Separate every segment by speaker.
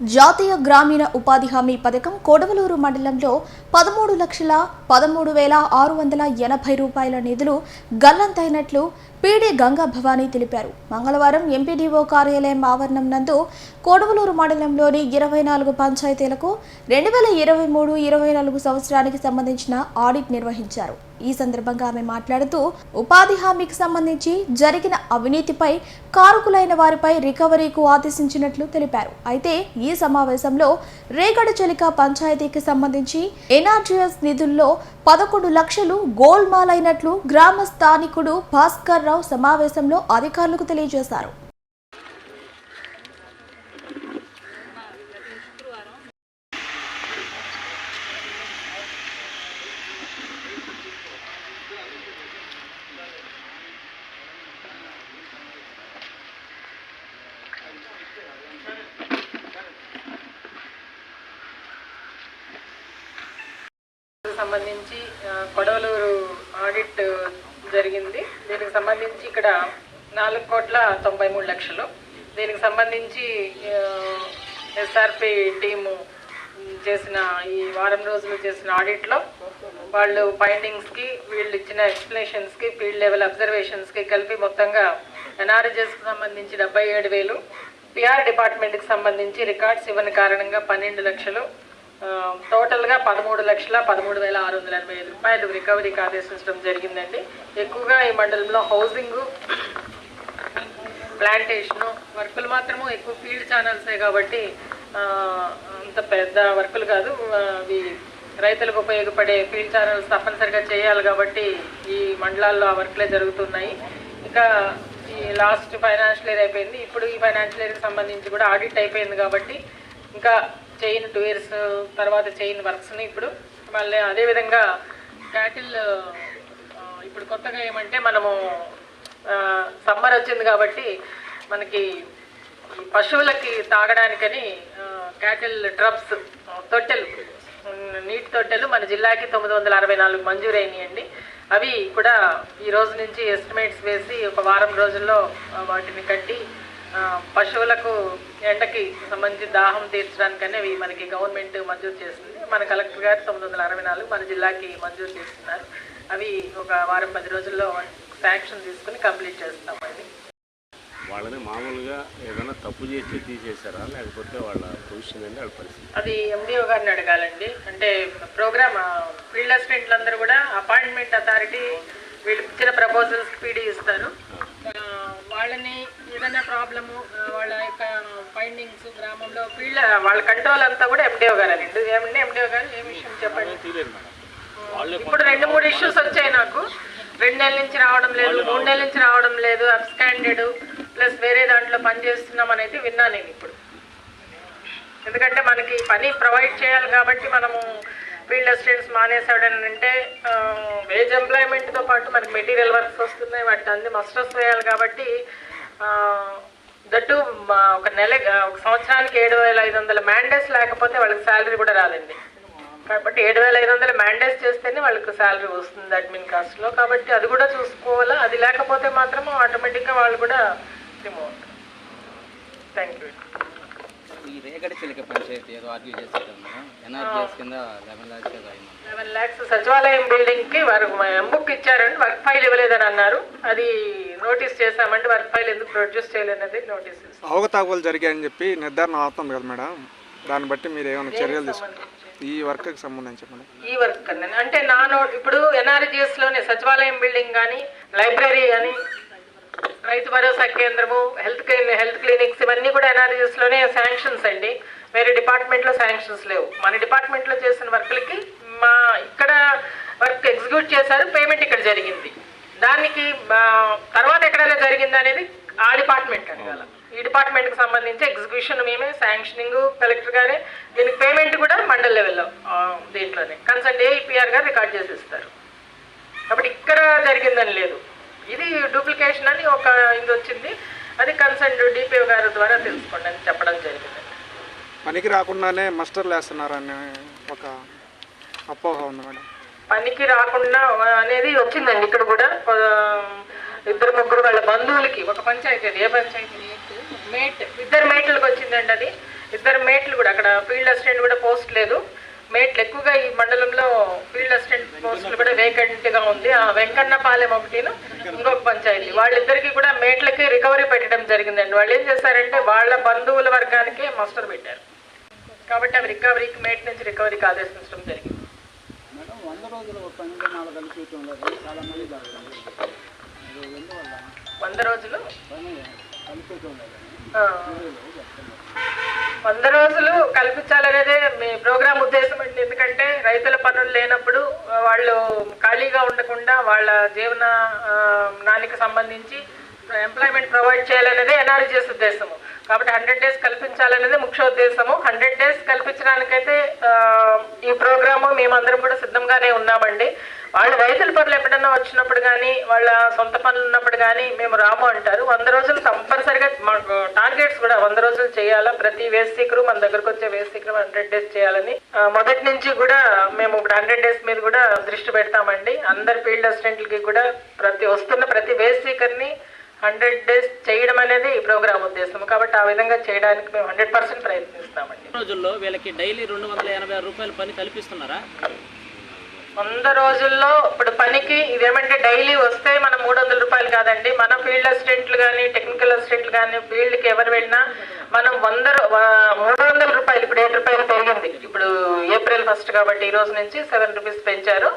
Speaker 1: జాతీయ గ్రామీణ ఉపాధి హామీ పథకం కొడవలూరు మండలంలో పదమూడు లక్షల పదమూడు వేల ఆరు వందల ఎనభై రూపాయల నిధులు గల్లంతైనట్లు పీడీ గంగా భవానీ తెలిపారు. మంగళవారం ఎంపీడీఓ కార్యాలయం ఆవరణం నందు కోడవలూరు మండలంలోని ఇరవై నాలుగు పంచాయతీలకు రెండు వేల ఇరవై మూడు ఇరవై నాలుగు సంవత్సరానికి సంబంధించిన ఆడిట్ నిర్వహించారు. ఈ సందర్భంగా ఆమె మాట్లాడుతూ ఉపాధి హామీకి సంబంధించి జరిగిన అవినీతిపై కారకులైన వారిపై రికవరీకు ఆదేశించినట్లు తెలిపారు. అయితే ఈ సమావేశంలో రేగడ చెలిక పంచాయతీకి సంబంధించి ఎన్ఆర్జీఎస్ నిధుల్లో పదకొండు లక్షలు గోల్మాలైనట్లు గ్రామ స్థానికుడు భాస్కర్ రావు సమావేశంలో అధికారులకు తెలియజేశారు.
Speaker 2: సంబంధించి కొడవలూరు ఆడిట్ జరిగింది. దీనికి సంబంధించి ఇక్కడ నాలుగు కోట్ల తొంభై మూడు లక్షలు. దీనికి సంబంధించి ఎస్ఆర్పి టీము చేసిన ఈ వారం రోజులు చేసిన ఆడిట్లో వాళ్ళు ఫైండింగ్స్కి వీళ్ళు ఇచ్చిన ఎక్స్ప్లెనేషన్స్కి ఫీల్డ్ లెవెల్ అబ్జర్వేషన్స్కి కలిపి మొత్తంగా ఎన్ఆర్జెస్కి సంబంధించి డెబ్బై ఏడు వేలు పిఆర్ డిపార్ట్మెంట్కి సంబంధించి రికార్డ్స్ ఇవ్వని కారణంగా పన్నెండు లక్షలు టోటల్గా పదమూడు లక్షల పదమూడు వేల ఆరు వందల ఎనభై ఐదు రూపాయలు రికవరీకి ఆదేశించడం జరిగిందండి. ఎక్కువగా ఈ మండలంలో హౌసింగ్ ప్లాంటేషను వర్కులు మాత్రము ఎక్కువ ఫీల్డ్ ఛానల్సే కాబట్టి అంత పెద్ద వర్కులు కాదు. అవి రైతులకు ఉపయోగపడే ఫీల్డ్ ఛానల్స్ తప్పనిసరిగా చేయాలి కాబట్టి ఈ మండలాల్లో ఆ వర్క్లే జరుగుతున్నాయి. ఇంకా ఈ లాస్ట్ ఫైనాన్షియల్ ఇయర్ అయిపోయింది. ఇప్పుడు ఈ ఫైనాన్షియల్ ఇయర్కి సంబంధించి కూడా ఆడిట్ అయిపోయింది కాబట్టి ఇంకా చైన్ టూ ఇయర్స్ తర్వాత చైన్ వర్క్స్ని ఇప్పుడు మళ్ళీ అదేవిధంగా క్యాటిల్ ఇప్పుడు కొత్తగా ఏమంటే మనము సమ్మర్ వచ్చింది కాబట్టి మనకి పశువులకి తాగడానికని క్యాటిల్ డ్రబ్స్ తొట్టెలు నీటి తొట్టెలు మన జిల్లాకి తొమ్మిది వందల అరవై నాలుగు మంజూరైనాయండి అవి కూడా ఈ రోజు నుంచి ఎస్టిమేట్స్ వేసి ఒక వారం రోజుల్లో వాటిని కట్టి పశువులకు ఎండకి సంబంధించి దాహం తీర్చడానికని అవి మనకి గవర్నమెంట్ మంజూరు చేసింది మన కలెక్టర్ గారు తొమ్మిది వందల అరవై నాలుగు మన జిల్లాకి మంజూరు చేస్తున్నారు. అవి ఒక వారం పది రోజుల్లో శాంక్షన్ తీసుకుని కంప్లీట్ చేస్తామండి
Speaker 3: వాళ్ళని మామూలుగా ఏదైనా తప్పు చేసి తీసేశారా? లేకపోతే వాళ్ళ పొజిషన్ అండి వాళ్ళ పరిస్థితి?
Speaker 2: అది ఎండిఓ గారిని అడగాలండి. అంటే ప్రోగ్రామ్ ఫీల్డ్ అసిస్టెంట్లు అందరూ కూడా అపాయింట్మెంట్ అథారిటీ వీళ్ళు ఇచ్చిన ప్రపోజల్స్ పీడీ ఇస్తారు. వాళ్ళని ఏదైనా ప్రాబ్లము వాళ్ళ యొక్క ఫైండింగ్స్ గ్రామంలో ఫీల్డ్ వాళ్ళ కంట్రోల్ అంతా కూడా ఎండిఓ గారు అండి ఏమండి ఎండిఓ గారు? ఏ విషయం చెప్పండి?
Speaker 3: వాళ్ళే
Speaker 2: ఇప్పుడు రెండు మూడు ఇష్యూస్ వచ్చాయి నాకు. రెండు నెలల నుంచి రావడం లేదు మూడు నెలల నుంచి రావడం లేదు అబ్స్కాండెడ్ ప్లస్ వేరే దాంట్లో పని చేస్తున్నాం అనేది విన్నాను నేను ఇప్పుడు. ఎందుకంటే మనకి పని ప్రొవైడ్ చేయాలి కాబట్టి మనము ఫీల్డ్ అసిస్టెంట్స్ మానేసాడని అంటే వేజ్ ఎంప్లాయ్మెంట్తో పాటు మనకి మెటీరియల్ వర్క్స్ వస్తున్నాయి వాటి అన్ని మస్టర్స్ వేయాలి కాబట్టి దట్టు ఒక నెల ఒక సంవత్సరానికి ఏడు వేల ఐదు వందల మ్యాండేస్ లేకపోతే వాళ్ళకి శాలరీ కూడా రాదండి. కాబట్టి ఏడు వేల ఐదు వందల మ్యాండేస్ చేస్తేనే వాళ్ళకి శాలరీ వస్తుంది అడ్మిన్ కాస్ట్లో కాబట్టి అది కూడా చూసుకోవాలా? అది లేకపోతే మాత్రం ఆటోమేటిక్గా వాళ్ళు కూడా రిమూవ్ అవుతారు. థ్యాంక్ యూ
Speaker 4: ఈ రేగడి చిలిక పంచాయతీ ఏదో ఆర్గ్యూ ఎన్ఆర్జీఎస్ కింద లెవెన్ ల్యాక్స్ ఏదో అయింది.
Speaker 2: లెవెన్ ల్యాక్స్ సచివాలయం బిల్డింగ్కి వారు ఎంబుక్ ఇచ్చారండి. వర్క్ ఫైల్ ఇవ్వలేదని అన్నారు. అది నోటీస్ చేశామంటే వర్క్ ఫైల్ ఎందుకు ప్రొడ్యూస్ చేయలేనది నోటీస్
Speaker 5: అవకతవకలు జరిగాయని చెప్పి నిర్ధారణ అవుతుంది కదా మేడం. దాన్ని బట్టి మీరు ఏమైనా చర్యలు తీసుకుంటారు ఈ వర్క్కి సంబంధించి
Speaker 2: ఈ వర్క్ అంటే నా నో ఇప్పుడు ఎన్ఆర్జిఎస్లోనే సచివాలయం బిల్డింగ్ కానీ లైబ్రరీ కానీ రైతు భరోసా కేంద్రము హెల్త్ క్లీ- హెల్త్ క్లినిక్స్ ఇవన్నీ కూడా ఎన్ఆర్జీఎస్లోనే శాంక్షన్స్ అండి. వేరే డిపార్ట్మెంట్లో శాంక్షన్స్ లేవు. మన డిపార్ట్మెంట్లో చేసిన వర్క్లకి మా ఇక్కడ వర్క్ ఎగ్జిక్యూట్ చేశారు పేమెంట్ ఇక్కడ జరిగింది. దానికి తర్వాత ఎక్కడైనా జరిగింది అనేది ఆ డిపార్ట్మెంట్ అడగాల ఈ డిపార్ట్మెంట్కి సంబంధించి ఎగ్జిక్యూషన్ మేమే శాంక్షనింగ్ కలెక్టర్ గారే దీనికి పేమెంట్ కూడా మండల్ లెవెల్లో దీంట్లోనే. కన్సల్ట్ ఏఈపీఆర్ గారు రికార్డ్ చేసి ఇస్తారు. కాబట్టి ఇక్కడ జరిగిందని లేదు. ఇది డూప్లికేషన్ అని ఒక ఇది వచ్చింది. అది కన్సర్న్ డిపిఓ గారి ద్వారా తెలుసుకోండి అని చెప్పడం జరిగింది.
Speaker 5: పనికి రాకుండానే మస్టర్లు వేస్తున్నారని ఒక అపోహ ఉంది మేడం.
Speaker 2: పనికి రాకుండా అనేది వచ్చిందండి ఇక్కడ కూడా. ఇద్దరు ముగ్గురు వాళ్ళ బంధువులకి ఒక పంచాయతీ అది. ఏ పంచాయతీ? మేట్. ఇద్దరు మేట్లకు వచ్చిందండి అది. ఇద్దరు మేట్లు అక్కడ ఫీల్డ్ అసిస్టెంట్ కూడా పోస్ట్ లేదు. మేట్లు ఎక్కువగా ఈ మండలంలో ఫీల్డ్ అసిస్టెంట్ పోస్టులు కూడా వేకెంట్గా ఉంది. ఆ వెంకన్నపాలెం ఒకటిను ఇంకొక పంచాయతీ. వాళ్ళిద్దరికి కూడా మేట్లకి రికవరీ పెట్టడం జరిగిందండి. వాళ్ళు ఏం చేశారంటే వాళ్ళ బంధువుల వర్గానికి మస్టర్ పెట్టారు. కాబట్టి అవి రికవరీకి మేట్ నుంచి రికవరీకి ఆదేశించడం జరిగింది.
Speaker 6: వంద రోజులు
Speaker 2: వంద రోజులు కల్పించాలనేదే మీ ప్రోగ్రాం ఉద్దేశం అండి. ఎందుకంటే రైతుల పనులు లేనప్పుడు వాళ్ళు ఖాళీగా ఉండకుండా వాళ్ళ జీవన నాణ్యకు నానికి సంబంధించి ఎంప్లాయ్మెంట్ ప్రొవైడ్ చేయాలనేదే ఎన్ఆర్జీఎస్ ఉద్దేశము. కాబట్టి హండ్రెడ్ డేస్ కల్పించాలనేది ముఖ్య ఉద్దేశము హండ్రెడ్ డేస్ కల్పించడానికైతే ఈ ప్రోగ్రాము మేమందరం కూడా సిద్ధంగానే ఉన్నామండి. వాళ్ళు రైతుల పనులు ఎప్పుడన్నా వచ్చినప్పుడు కానీ వాళ్ళ సొంత పనులు ఉన్నప్పుడు కానీ మేము రాము అంటారు. వంద రోజులు కంపల్సరిగా మాకు టార్గెట్స్ కూడా వంద రోజులు చేయాలా? ప్రతి వేస్ట్ మన దగ్గరకు వచ్చే వేస్ట్ హండ్రెడ్ డేస్ చేయాలని మొదటి నుంచి కూడా మేము ఇప్పుడు హండ్రెడ్ డేస్ మీద కూడా దృష్టి పెడతామండి. అందరి ఫీల్డ్ అసిస్టెంట్లకి కూడా ప్రతి వస్తున్న ప్రతి వేస్ట్ హండ్రెడ్ డేస్ చేయడం అనేది ఈ ప్రోగ్రామ్ ఉద్దేశం కాబట్టి ఆ విధంగా చేయడానికి మేము హండ్రెడ్ పర్సెంట్ ప్రయత్నిస్తామండి.
Speaker 7: రోజుల్లో వీళ్ళకి డైలీ రెండు వందల ఎనభై ఆరు రూపాయల పని కల్పిస్తున్నారా?
Speaker 2: వంద రోజుల్లో ఇప్పుడు పనికి ఇదేమంటే డైలీ వస్తే మనం మూడు వందల రూపాయలు కాదండి. మన ఫీల్డ్ అసిస్టెంట్లు కానీ టెక్నికల్ అసిస్టెంట్లు కానీ ఫీల్డ్కి ఎవరు వెళ్ళినా మనం వంద మూడు వందల రూపాయలు ఇప్పుడు ఏడు రూపాయలు పెరిగింది. ఇప్పుడు ఏప్రిల్ ఫస్ట్ కాబట్టి ఈ రోజు నుంచి సెవెన్ రూపీస్ పెంచారు.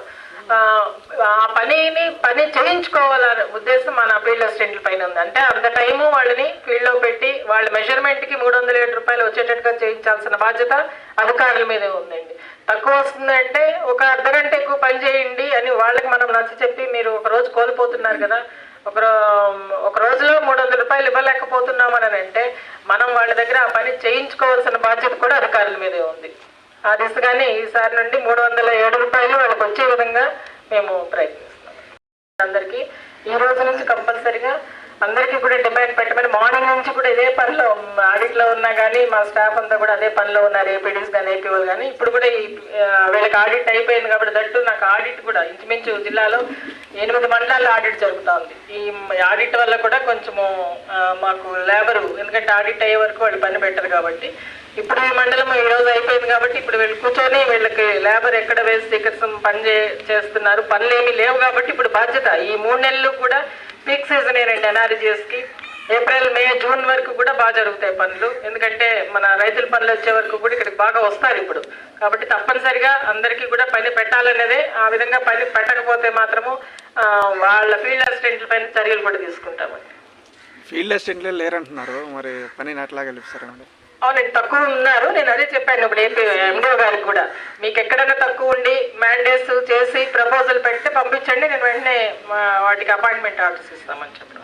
Speaker 2: ఆ, పనిని పని చేయించుకోవాలనే ఉద్దేశం మన ఫీల్డ్ అసిస్టెంట్ల పైన ఉంది. అంటే అంత టైము వాళ్ళని ఫీల్డ్లో పెట్టి వాళ్ళ మెజర్మెంట్కి మూడు వందల ఏడు రూపాయలు వచ్చేటట్టుగా చేయించాల్సిన బాధ్యత అధికారుల మీదే ఉందండి. తక్కువ వస్తుందంటే ఒక అర్ధగంట ఎక్కువ పని చేయండి అని వాళ్ళకి మనం నచ్చ చెప్పి మీరు ఒక రోజు కోల్పోతున్నారు కదా. ఒక ఒక రోజులో మూడు వందల రూపాయలు ఇవ్వలేకపోతున్నామని అంటే మనం వాళ్ళ దగ్గర ఆ పని చేయించుకోవాల్సిన బాధ్యత కూడా అధికారుల మీదే ఉంది. ఆ దిశగానే ఈసారి నుండి మూడు వందల ఏడు రూపాయలు వాళ్ళకి వచ్చే విధంగా మేము ప్రయత్నిస్తున్నాం. అందరికీ ఈ రోజు నుంచి కంపల్సరిగా అందరికీ కూడా డిమాండ్ పెట్టమని మార్నింగ్ నుంచి కూడా ఇదే పనిలో ఆడిట్లో ఉన్నా కానీ మా స్టాఫ్ అంతా కూడా అదే పనిలో ఉన్నారు ఏపీడీస్ కానీ ఏపీఓలు కానీ ఇప్పుడు కూడా ఈ వీళ్ళకి ఆడిట్ అయిపోయింది కాబట్టి దట్టు నాకు ఆడిట్ కూడా ఇంచుమించు జిల్లాలో ఎనిమిది మండలాల్లో ఆడిట్ జరుగుతూ ఉంది ఈ ఆడిట్ వల్ల కూడా కొంచెము మాకు లేబరు ఎందుకంటే ఆడిట్ అయ్యే వరకు వాళ్ళు పని పెట్టరు కాబట్టి ఇప్పుడు ఈ మండలం ఈ రోజు అయిపోయింది కాబట్టి ఇప్పుడు వీళ్ళు కూర్చొని వీళ్ళకి లేబర్ ఎక్కడ వేసి సీకర్స్ పని చే- చేస్తున్నారు. పనులు ఏమీ లేవు కాబట్టి ఇప్పుడు బాధ్యత. ఈ మూడు నెలలు కూడా పీక్ సీజన్ ఏనండి ఎన్ఆర్జీఎస్కి. ఏప్రిల్ మే జూన్ వరకు కూడా బాగా జరుగుతాయి పనులు. ఎందుకంటే మన రైతుల పనులు వచ్చే వరకు కూడా ఇక్కడికి బాగా వస్తారు ఇప్పుడు. కాబట్టి తప్పనిసరిగా అందరికీ కూడా పని పెట్టాలనేదే ఆ విధంగా పని పెట్టకపోతే మాత్రము వాళ్ళ ఫీల్డ్ అసిస్టెంట్ల పైన చర్యలు కూడా తీసుకుంటామండి.
Speaker 5: ఫీల్డ్ అసిస్టెంట్లే లేరంటున్నారు. మరి పనిని ఎట్లా గెలుపుతారు మేడం?
Speaker 2: అవునండి తక్కువ ఉన్నారు. నేను అదే చెప్పాను ఇప్పుడు ఏపీ ఎండిఓ గారికి కూడా. మీకు ఎక్కడైనా తక్కువ ఉండి మ్యాండేట్స్ చేసి ప్రపోజల్ పెట్టి పంపించండి. నేను వెంటనే వాటికి అపాయింట్మెంట్ ఆర్డర్స్ ఇస్తామని చెప్పారు